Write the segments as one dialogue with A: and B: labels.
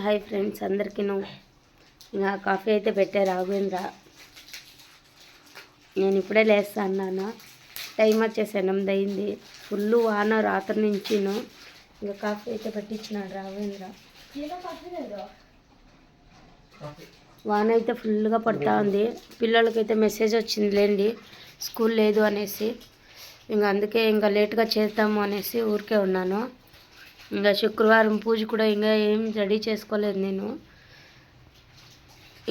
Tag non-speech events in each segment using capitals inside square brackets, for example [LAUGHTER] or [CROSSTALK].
A: Hi friends అందరికీ ఇంకా coffee అయితే పెట్టే రాఘవేంద్ర. నేను ఇప్పుడే లేస్తా అన్నాను. టైం వచ్చేసి ఎనిమిది అయింది. ఫుల్ వాన రాత్రి నుంచి ఇంకా కాఫీ అయితే పెట్టించినాడు రాఘవేంద్ర. వాన అయితే ఫుల్గా పడుతూ ఉంది. పిల్లలకైతే మెసేజ్ వచ్చింది లేండి స్కూల్ లేదు అనేసి. ఇంకా అందుకే ఇంకా లేట్గా చేద్దాము అనేసి ఊరికే ఉన్నాను. ఇంకా శుక్రవారం పూజ కూడా ఇంకా ఏం రెడీ చేసుకోలేదు నేను.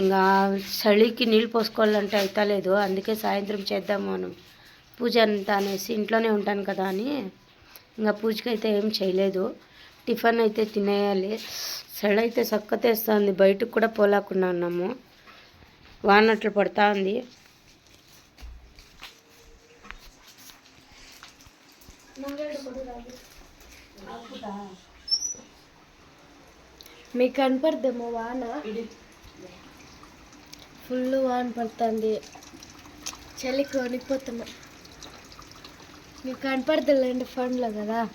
A: ఇంకా చలికి నీళ్ళు పోసుకోవాలంటే అవుతలేదు అందుకే సాయంత్రం చేద్దాము అను పూజ అంతా అనేసి ఇంట్లోనే ఉంటాను కదా అని ఇంకా పూజకి అయితే ఏం చేయలేదు. టిఫిన్ అయితే తినేయాలి. చలి అయితే సక్కతేస్తుంది బయటకు కూడా పోలేకుండా ఉన్నాము వానట్లు పడతా ఉంది
B: మీకు కనపడదేమో వాన. ఫుల్ వాన పడుతుంది. చలికి కొనిపోతున్నా. మీకు కనపడదులేండి ఫండ్లో కదా?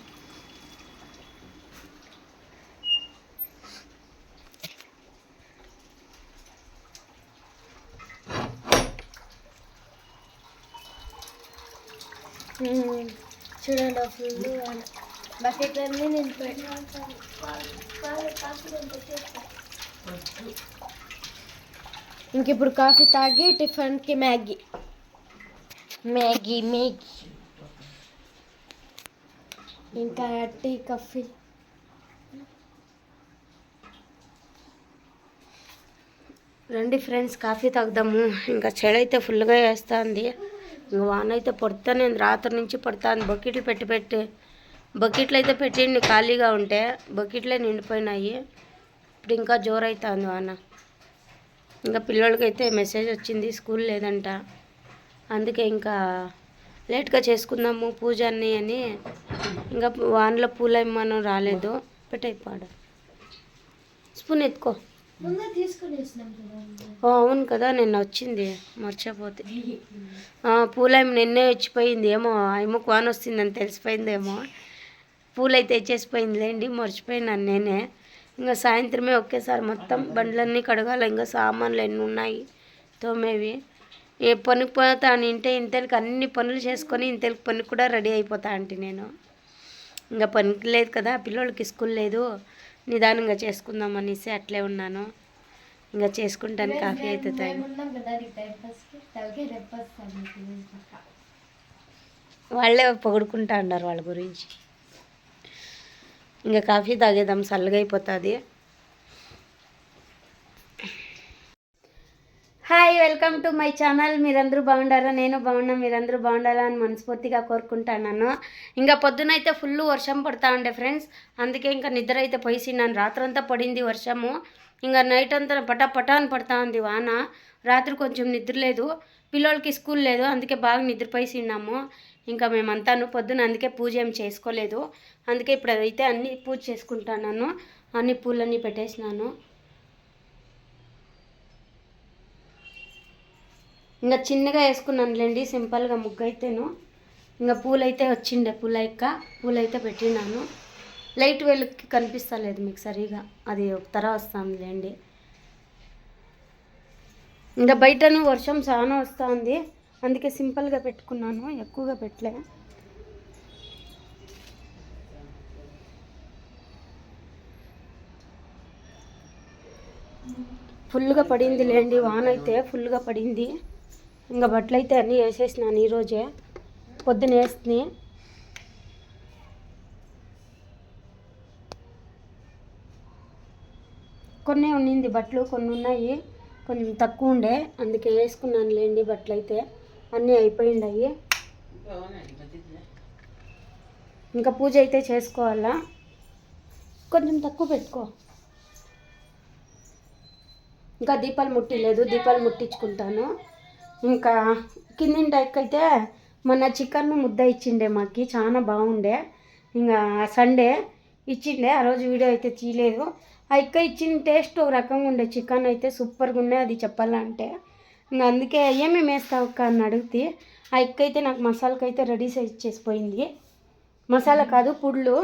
B: చూడండి ఫుల్ వాన బకెట్ అన్నీ నిండిపోయాయి ఇంక ఇప్పుడు కాఫీ తాగి టిఫిన్కి మ్యాగీ మ్యాగీ మ్యాగీ ఇంకా టీ కాఫీ
A: రండి ఫ్రెండ్స్ కాఫీ తాగుదాము ఇంకా చెడు అయితే ఫుల్గా వేస్తుంది ఇంకా వాన అయితే పడుతానే రాత్రి నుంచి పడుతుంది. బకెట్లు పెట్టి పెట్టి బకెట్లు అయితే పెట్టిండి ఖాళీగా ఉంటే బకెట్లే నిండిపోయినాయి. ఇప్పుడు ఇంకా జోరు అవుతుంది వాన. ఇంకా పిల్లలకైతే మెసేజ్ వచ్చింది స్కూల్ లేదంట. అందుకే ఇంకా లేట్గా చేసుకుందాము పూజ అన్నీ అని. ఇంకా వానలో పూలమ్మను రాలేదు. పెట్టయిపోయాడు స్పూన్ ఎత్తుకో. ఓ, అవును కదా నిన్న వచ్చింది మర్చిపోతే. పూల నిన్నే వచ్చిపోయింది ఏమో ఏమో వాన వస్తుందని తెలిసిపోయిందేమో. పూలైతే తెచ్చేసిపోయింది లేండి మర్చిపోయినాను నేనే. ఇంకా సాయంత్రమే ఒకేసారి మొత్తం బండ్లన్నీ కడగాలి ఇంకా సామాన్లు ఎన్ని ఉన్నాయి తోమేవి. ఏ పనికి పోతా అని ఇంటే ఇంతలకి అన్ని పనులు చేసుకొని ఇంతలకి పనికి కూడా రెడీ అయిపోతా అంటే నేను. ఇంకా పనికి లేదు కదా పిల్లోళ్ళకి స్కూల్ లేదు. నిదానంగా చేసుకుందాం అనేసి అట్లే ఉన్నాను. ఇంకా చేసుకుంటాను కాఫీ అయితే వాళ్ళే పొగుడుకుంటా ఉన్నారు వాళ్ళ గురించి. ఇంకా కాఫీ తాగేద్దాం చల్లగా అయిపోతుంది hi welcome to my channel మీరందరూ బాగుండారా? నేను బాగున్నా మీరందరూ బాగుండాలా అని మనస్ఫూర్తిగా కోరుకుంటున్నాను. ఇంకా పొద్దునైతే ఫుల్ వర్షం పడతా ఉండే ఫ్రెండ్స్ అందుకే ఇంకా నిద్ర అయితే పోయిసిన్నాను రాత్రంతా పడింది వర్షము. ఇంకా నైట్ అంతా పటా పటా అని పడతా ఉంది వాన. రాత్రి కొంచెం నిద్ర లేదు. పిల్లలకి స్కూల్ లేదు. అందుకే బాగా నిద్రపోయిసిన్నాము. ఇంకా మేమంతాను పొద్దున అందుకే పూజ ఏం చేసుకోలేదు. అందుకే ఇప్పుడు అయితే అన్ని పూజ చేసుకుంటున్నాను. అన్ని పూలన్నీ పెట్టేసినాను. ఇంకా చిన్నగా వేసుకున్నానులేండి సింపుల్గా ముగ్గు అయితేను ఇంకా పూలైతే వచ్చిండే పూల ఎక్క పూలైతే పెట్టినాను. లైట్ వెలుగుకి కనిపిస్తలేదు మీకు సరిగా అది ఒక తర వస్తుందిలేండి. ఇంకా బయటను వర్షం చాలా వస్తుంది అందుకే సింపుల్గా పెట్టుకున్నాను ఎక్కువగా పెట్టలే. ఫుల్గా పడింది లేండి వాన అయితే ఫుల్గా పడింది. ఇంకా బట్టలు అయితే అన్నీ వేసేసినాను ఈరోజే. పొద్దున వేస్తుంది. కొన్ని ఉండింది బట్టలు కొన్ని ఉన్నాయి కొంచెం తక్కువ ఉండే. అందుకే వేసుకున్నాను లేండి బట్టలు అయితే. అన్నీ అయిపోయిండాయి. ఇంకా పూజ అయితే చేసుకోవాలా? కొంచెం తక్కువ పెట్టుకో. ఇంకా దీపాలు ముట్టిలేదు దీపాలు ముట్టించుకుంటాను. ఇంకా కిందింటి అయితే మొన్న చికెన్ ముద్ద ఇచ్చిండే మాకి చాలా బాగుండే. ఇంకా సండే ఇచ్చిండే ఆ రోజు వీడియో అయితే తీయలేదు. ఆ ఇక్క ఇచ్చిన టేస్ట్ ఒక రకంగా ఉండే చికెన్ అయితే సూపర్గా ఉండే అది చెప్పాలంటే. ఇంకా అందుకే ఏమేమి వేస్తావు అక్క అని అడిగితే ఆ ఇక్క అయితే నాకు మసాలాకి అయితే రెడీ చేసి ఇచ్చేసిపోయింది మసాలా కాదు పుడ్లు.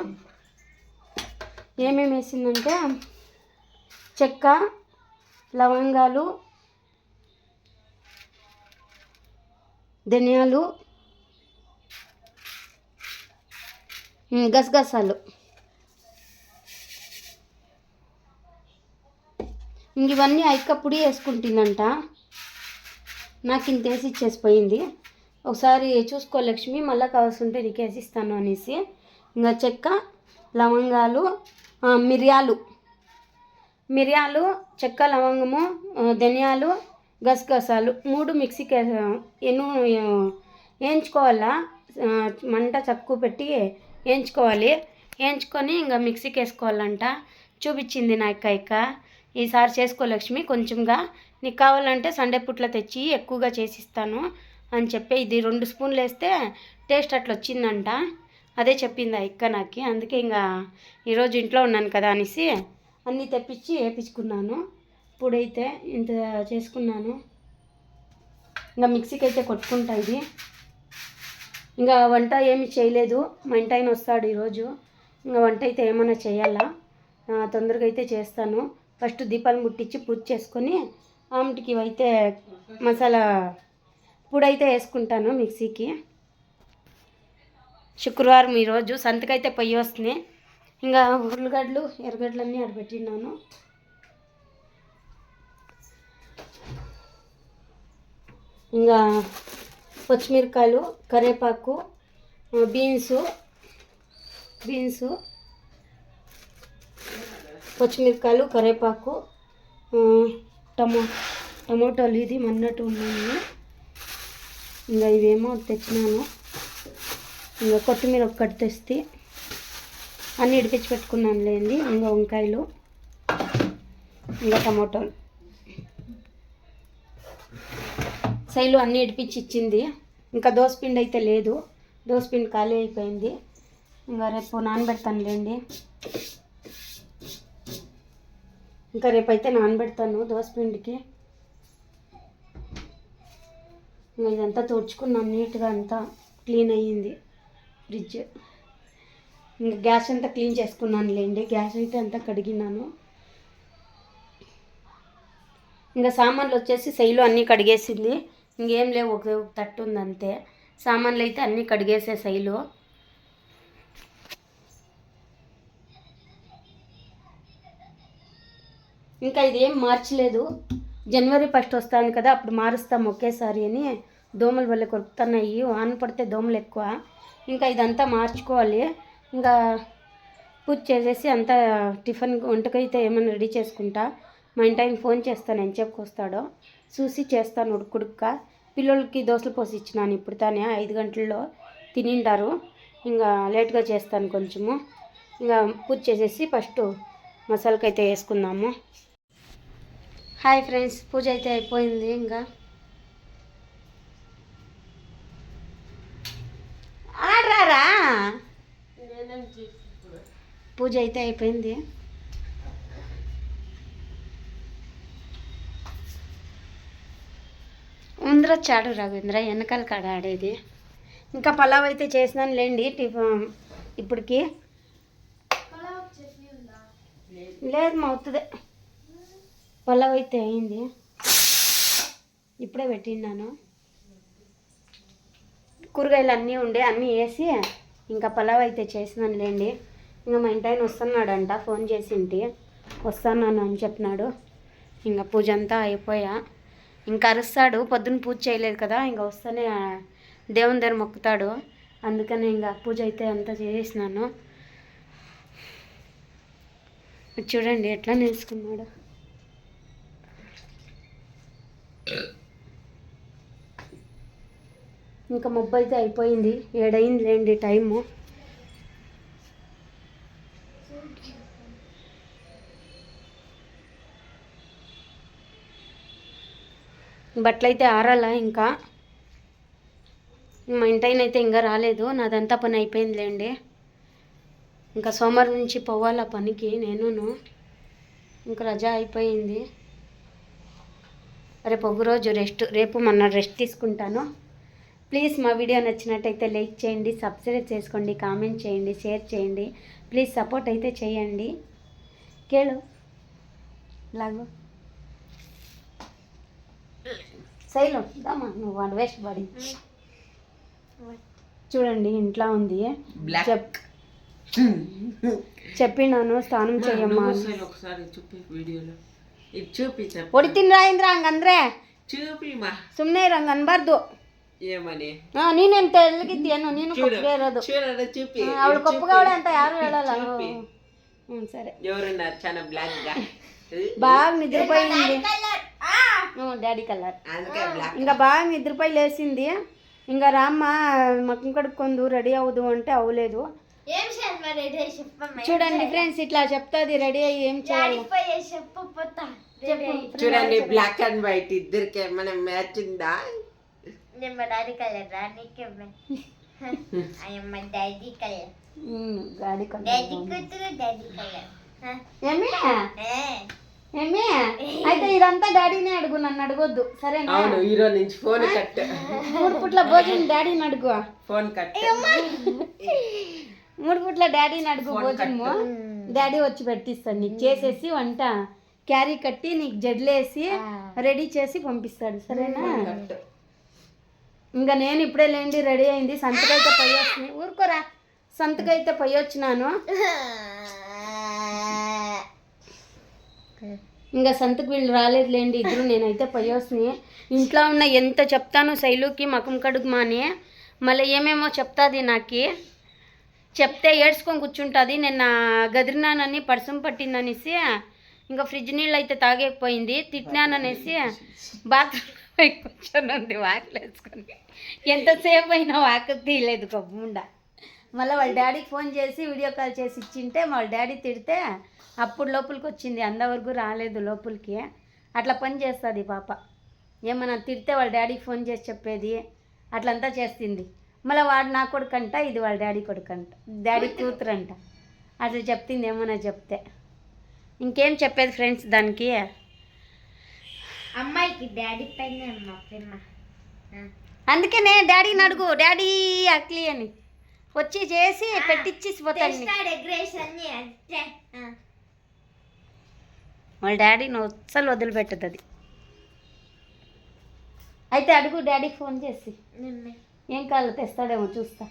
A: ఏమేమి వేసిందంటే చెక్క లవంగాలు ధనియాలు గసగసాలు. ఇవన్నీ ఐకప్పుడి వేసుకుంటుందంట నాకు ఇంత వేసి ఇచ్చేసిపోయింది. ఒకసారి చూసుకో లక్ష్మి మళ్ళీ కావాల్సింటే నీకు వేసిస్తాను అనేసి. ఇంకా చెక్క లవంగాలు మిరియాలు. మిరియాలు చెక్క లవంగము ధనియాలు గసగసాలు మూడు మిక్సీకి వే- వేయించుకోవాలా మంట చక్కువ పెట్టి వేయించుకోవాలి వేయించుకొని ఇంకా మిక్సీకి వేసుకోవాలంట చూపించింది నా ఇక ఇక్క. ఈసారి చేసుకో లక్ష్మి కొంచెంగా. నీకు కావాలంటే సండే పుట్ల తెచ్చి ఎక్కువగా చేసిస్తాను అని చెప్పి ఇది రెండు స్పూన్లు వేస్తే టేస్ట్ అట్లా వచ్చిందంట అదే చెప్పింది ఆ ఇక్క నాకు. అందుకే ఇంకా ఈరోజు ఇంట్లో ఉన్నాను కదా అనేసి అన్నీ తెప్పించి వేపించుకున్నాను. ఇప్పుడైతే ఇంత చేసుకున్నాను. ఇంకా మిక్సీకి అయితే కొట్టుకుంటా ఇది. ఇంకా వంట ఏమి చేయలేదు. మా ఇంటి ఆయన వస్తాడు ఈరోజు. ఇంకా వంట అయితే ఏమైనా చేయాలా? తొందరగా అయితే చేస్తాను. ఫస్ట్ దీపాలు ముట్టించి పూజ చేసుకొని ఆమెటికి అయితే మసాలా పొడైతే వేసుకుంటాను మిక్సీకి. శుక్రవారం ఈరోజు సంతకైతే పొయ్యి వస్తుంది. ఇంకా ఉర్లగడ్డలు ఎర్రగడ్డలు అన్నీ ఇంకా పచ్చిమిరకాయలు కరివేపాకు బీన్స్ బీన్స్ పచ్చిమిరకాయలు కరివేపాకు టమో టమోటాలు ఇది మన్నట్టు ఉన్నాయి. ఇంకా ఇవేమో తెచ్చినాను. ఇంకా కొత్తిమీర ఒక్కటి తెస్తే అన్నీ ఇడిపించి పెట్టుకున్నాను లేండి ఇంకా వంకాయలు ఇంకా టమోటాలు. శైలు అన్నీ ఇడిపించి ఇచ్చింది ఇంకా దోసపిండి అయితే లేదు. దోసపిండి ఖాళీ అయిపోయింది. ఇంకా రేపు నానబెడతానులేండి ఇంకా రేపైతే నానబెడతాను దోసపిండికి ఇంకా ఇదంతా తుడుచుకున్నాం నీట్గా అంతా క్లీన్ అయ్యింది ఫ్రిడ్జ్. ఇంకా గ్యాస్ అంతా క్లీన్ చేసుకున్నాను లేండి. గ్యాస్ అయితే అంతా కడిగినాను. ఇంకా సామాన్లు వచ్చేసి శైలు అన్నీ కడిగేసింది. ఇంకేం లేవు ఒక ఒక తట్టు ఉంది అంతే సామాన్లు అయితే అన్నీ కడిగేసే శైలు ఇంకా ఇదేం మార్చలేదు. జనవరి ఫస్ట్ వస్తాను కదా అప్పుడు మారుస్తాం ఒకేసారి అని దోమలు వల్ల కొరుకుతున్నాయి. వాన పడితే దోమలు ఎక్కువ. ఇంకా ఇదంతా మార్చుకోవాలి. ఇంకా పూజ చేసేసి అంతా టిఫిన్ వంటకైతే ఏమైనా రెడీ చేసుకుంటా. మా ఇంటి ఆయన ఫోన్ చేస్తాను ఎంతసేపుకి చెప్పుకొస్తాడో చూసి చేస్తాను ఉడుకుడుక్క. పిల్లలకి దోశలు పోసి ఇచ్చినాను ఇప్పుడు తానే ఐదు గంటల్లో తినింటారు ఇంకా లేట్గా చేస్తాను కొంచెము. ఇంకా పూజ చేసేసి ఫస్ట్ మసాలాకి అయితే వేసుకుందాము. హాయ్ ఫ్రెండ్స్ పూజ అయితే అయిపోయింది ఇంకా ఆడరారా? పూజ అయితే అయిపోయింది. వచ్చాడు రవీంద్ర వెనకాల కాడ ఆడేది. ఇంకా పలావ్ అయితే చేసినాను లేండి టిఫిన్ ఇప్పటికి. లేదు మా అవుతుంది పలావ్ అయితే అయింది. ఇప్పుడే పెట్టినాను కూరగాయలు అన్నీ ఉండే అన్నీ వేసి ఇంకా పలావ్ అయితే చేసినాను లేండి. ఇంకా మా ఇంటి ఆయన వస్తున్నాడంట ఫోన్ చేసింటి. వస్తాను అని చెప్పినాడు. ఇంకా పూజ అంతా అయిపోయా. ఇంకా అరుస్తాడు. పొద్దున్న పూజ చేయలేదు కదా ఇంకా వస్తేనే దేవుని దగ్గర మొక్కుతాడు. అందుకని ఇంకా పూజ అయితే అంతా చేసేసినాను. చూడండి ఎట్లా నేర్చుకున్నాడు. ఇంకా మొబ్బైతే అయిపోయింది. ఏడైంది లేండి టైము. బట్టలైతే ఆరాలా ఇంకా? మా ఇంటైనైతే ఇంకా రాలేదు. నాదంతా పని అయిపోయిందిలేండి. ఇంకా సోమవారం నుంచి పోవాలా పనికి నేనును. ఇంకా రజా అయిపోయింది. రేపు ఒక రోజు రెస్ట్ రేపు మొన్న రెస్ట్ తీసుకుంటాను. ప్లీజ్ మా వీడియో నచ్చినట్టయితే లైక్ చేయండి సబ్స్క్రైబ్ చేసుకోండి కామెంట్ చేయండి షేర్ చేయండి. ప్లీజ్ సపోర్ట్ అయితే చేయండి. కేಳು లాగు. శైలు దమ్మా నువ్వు వాడు వేస్ట్ బాడీ చూడండి ఇంట్లో ఉంది
C: బ్లాక్
A: చెప్ చెప్పినాను స్నానం చెయ్యమ్మా అని.
C: ఒకసారి చూపి వీడియోలో ఇది చూపి చెప్పు
A: ಹೊಡಿತೀನಿ ರಾಯಂದ್ರ ಹಂಗಂದ್ರೆ
C: చూపి మా
A: ಸುಮ್ಮನೆ ಇರಂಗ ಅನ್ಬಾರ್ದು
C: ఏమని
A: ಹಾ ನೀನೇನ್ ತೆಳ್ಳಗಿದ್ಯೇನು ನೀನು
C: చూడు
A: ಕೊಪ್ಪಗೆ ಇರೋದು
C: చూడరా చూపಿ
A: ಅವಳು
C: ఇది
A: ಕೊಪ್ಪಗವಳೆ ಅಂತ ಯಾರು ಹೇಳಲ್ಲ
C: చూపి.
A: ಹ್ಞೂ ಸರಿ
C: ఎవరున్నారు చాలా బ్లాక్ గా
A: బాగా నిద్రపోయింది. డాడీ కలర్
C: అందుకే బ్లాక్
A: ఇంకా బాగా నిద్రపోయి లేచింది. ఇంకా రామ్మ మకం కడుక్కుందు రెడీ అవ్వదు అంటే అవ్వలేదు. చూడండి ఫ్రెండ్స్ ఇట్లా చెప్తాది రెడీ అయ్యి ఏం చేయాలి?
C: చూడండి బ్లాక్ అండ్ వైట్ ఇద్దరికి ఏమైనా మ్యాచ్ ఉందా?
B: డాడీ కలర్ రా నీకేమే అయ్యమ్మ daddy
A: colour daddy colour
B: daddy కూతురు డాడీ కలర్
A: ఏమే? ఏమే? అయితే ఇదంతా డాడీనే అడుగు నన్ను అడగొద్దు. సరేనా?
C: అవును హీరో నుంచి ఫోన్ కట్
A: మూడు పుట్ల భోజనం డాడీని అడుగు.
C: ఫోన్ కట్
A: మూడు పుట్ల డాడీని అడుగు భోజనము. డాడీ వచ్చి పెట్టిస్తాడు నీకు చేసేసి వంట. క్యారీ కట్టి నీకు జడ్లేసి రెడీ చేసి పంపిస్తాడు సరేనా? ఇంకా నేను ఇప్పుడే లేండి రెడీ అయింది. సంతకైతే పోయి వచ్చినాయి ఊరుకోరా. సంతకైతే పోయి వచ్చినాను. ఇంకా సంతకు వీళ్ళు రాలేదులేండి ఇద్దరు నేనైతే పయోస్ని. ఇంట్లో ఉన్న ఎంత చెప్తాను శైలుకి మకం కడుగు మాని. మళ్ళీ ఏమేమో చెప్తాది నాకి. చెప్తే ఏడ్చుకొని కూర్చుంటుంది నిన్న గదిరినానని పర్సం పట్టిందనేసి ఇంకా ఫ్రిడ్జ్ నీళ్ళు అయితే తాగేకపోయింది తిట్టినాననేసి బాత్రూమ్ పోయి [LAUGHS] కూర్చొని ఉంది వాకిలు వేసుకొని ఎంతసేపు అయినా వాకి తీయలేదు గమ్ముండ మళ్ళీ వాళ్ళ డాడీకి ఫోన్ చేసి వీడియో కాల్ చేసి ఇచ్చింటే వాళ్ళ డాడీ తిడితే అప్పుడు లోపలికి వచ్చింది. అంతవరకు రాలేదు లోపలికి. అట్లా పని చేస్తుంది పాప. ఏమన్నా తిడితే వాళ్ళ డాడీకి ఫోన్ చేసి చెప్పేది. అట్లంతా చేస్తుంది. మళ్ళీ వాడు నా కొడుకంట ఇది వాళ్ళ డాడీ కొడుకంట. డాడీ కూతురు అంట అట్లా చెప్తుంది ఏమన్నా చెప్తే. ఇంకేం చెప్పేది ఫ్రెండ్స్ దానికి?
B: అమ్మాయికి డాడీ పైన
A: అందుకనే డాడీని అడుగు. డాడీ అక్లీ అని. వచ్చి చేసి పెట్టిచ్చేసి పోతాను
B: అంతే
A: వాళ్ళ డాడీని అస్సలు వదిలిపెట్టదు అది అయితే అడుగు డాడీకి ఫోన్ చేసి. ఏం కావాలో తెస్తాడేమో చూస్తా.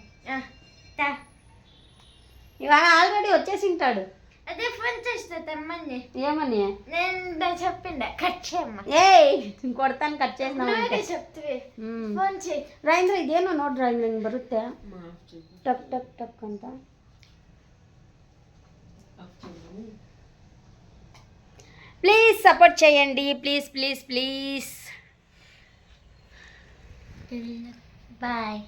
A: ఇవాళ ఆల్రెడీ వచ్చేసి ఉంటాడు
B: అదే ఫోన్ చేస్తా తమ్మని
A: ఏమని
B: నేను చెప్పిండ కట్ చేయమ్మా
A: ಏಯ್ ಕೊಡ್ತಾನೆ ಕಟ್
B: నువ్వే
A: చేసినామంటే
B: చెప్తివి
A: ಹ್ಮ್
B: ಫೋನ್ చేయి
A: ರಾಯಂದ್ರ ಇದೇನೋ ನೋಡ್ರಿ ರಾಯಂದ್ರ ಹಿಂಗೆ ಬರುತ್ತೆ ಟಕ್ ಟಕ್ ಟಕ್ ಅಂತ ప్లీజ్ సపోర్ట్ చేయండి ప్లీజ్ ప్లీజ్ ప్లీజ్
B: బాయ్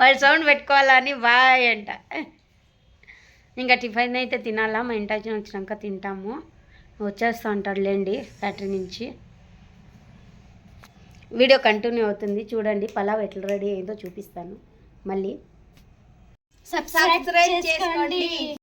A: వాళ్ళు సౌండ్ పెట్టుకోవాలని బాయ్ అంట ఇంకా టిఫిన్ అయితే తినాలా? మా ఇంటి వచ్చిన వచ్చినాక తింటాము. వచ్చేస్తూ ఉంటాడు లేండి ఫ్యాక్టరీ నుంచి. వీడియో కంటిన్యూ అవుతుంది. చూడండి పలావ్ ఎట్లా రెడీ అయిందో చూపిస్తాను. మళ్ళీ
B: సబ్స్క్రైబ్ చేసుకోండి.